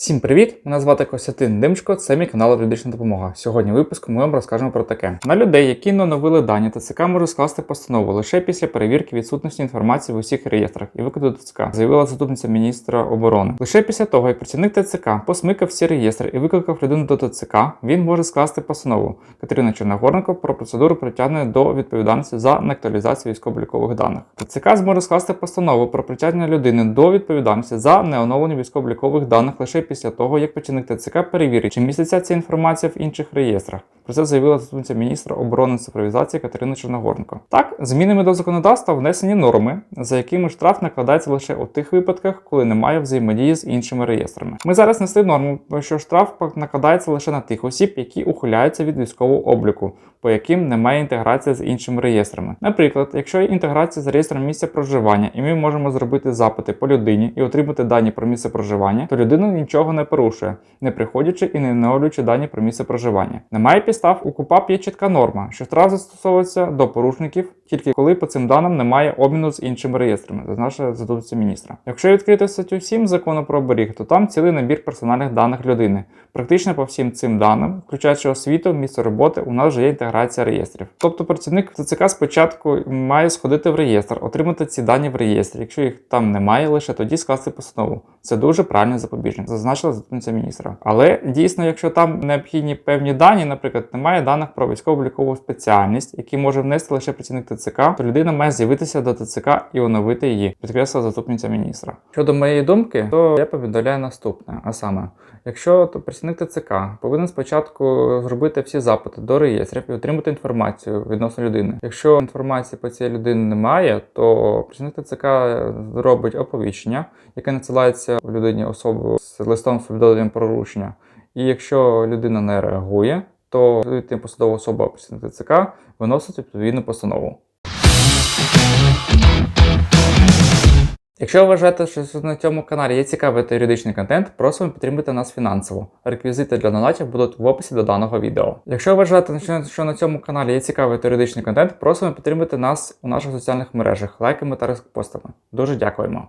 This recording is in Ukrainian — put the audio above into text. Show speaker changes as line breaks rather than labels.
Всім привіт! Мене звати Костянтин Димшко, це мій канал Юридична допомога. Сьогодні в випуску ми вам розкажемо про таке. На людей, які не оновили дані ТЦК, може скласти постанову лише після перевірки відсутності інформації в усіх реєстрах і викиду ТЦК, заявила заступниця міністра оборони. Лише після того, як працівник ТЦК посмикав всі реєстри і викликав людину до ТЦК, він може скласти постанову Катерина Чорногоренко про процедуру притягнення до відповідальності за неактуалізацію військово-облікових даних. ТЦК зможе скласти постанову про притягнення людини до відповідальності за неоновлення військово-облікових даних лише після того, як працівник ТЦК перевірить, чи міститься ця інформація в інших реєстрах. Про це заявила заступниця міністра оборони цифровізації Катерина Чорногоренко. Так, змінами до законодавства внесені норми, за якими штраф накладається лише у тих випадках, коли немає взаємодії з іншими реєстрами. Ми зараз несли норму, що штраф накладається лише на тих осіб, які ухиляються від військового обліку, по яким немає інтеграції з іншими реєстрами. Наприклад, якщо є інтеграція з реєстром місця проживання, і ми можемо зробити запити по людині і отримати дані про місце проживання, то людина нічого не порушує, не приходячи і не оновлюючи дані про місце проживання. Немає підстав у КУПАП є чітка норма, що штраф застосовується до порушників тільки коли по цим даним немає обміну з іншими реєстрами, зазначила заступниця міністра. Якщо відкрити статтю 7 закону про оберіг, то там цілий набір персональних даних людини. Практично по всім цим даним, включаючи освіту, місце роботи, у нас вже є інтеграція реєстрів. Тобто працівник ТЦК спочатку має сходити в реєстр, отримати ці дані в реєстрі. Якщо їх там немає, лише тоді скласти постанову. Це дуже правильний запобіжник, зазначила заступниця міністра. Але дійсно, якщо там необхідні певні дані, наприклад, немає даних про військово-облікову спеціальність, які може внести лише працівник ТЦК, то людина має з'явитися до ТЦК і оновити її, підкреслила заступниця міністра. Щодо моєї думки, то я повідомляю наступне: а саме, якщо то працівник ТЦК повинен спочатку зробити всі запити до реєстрів і отримати інформацію відносно людини. Якщо інформації по цій людині немає, то працівник ТЦК робить оповіщення, яке надсилається в людині особу з листом повідомленням про порушення. І якщо людина не реагує, то посадова особа працівник ТЦК виносить відповідну постанову. Якщо ви вважаєте, що на цьому каналі є цікавий та юридичний контент, просимо підтримати нас фінансово. Реквізити для донатів будуть в описі до даного відео. Якщо ви вважаєте, що на цьому каналі є цікавий та юридичний контент, просимо підтримати нас у наших соціальних мережах лайками та репостами. Дуже дякуємо.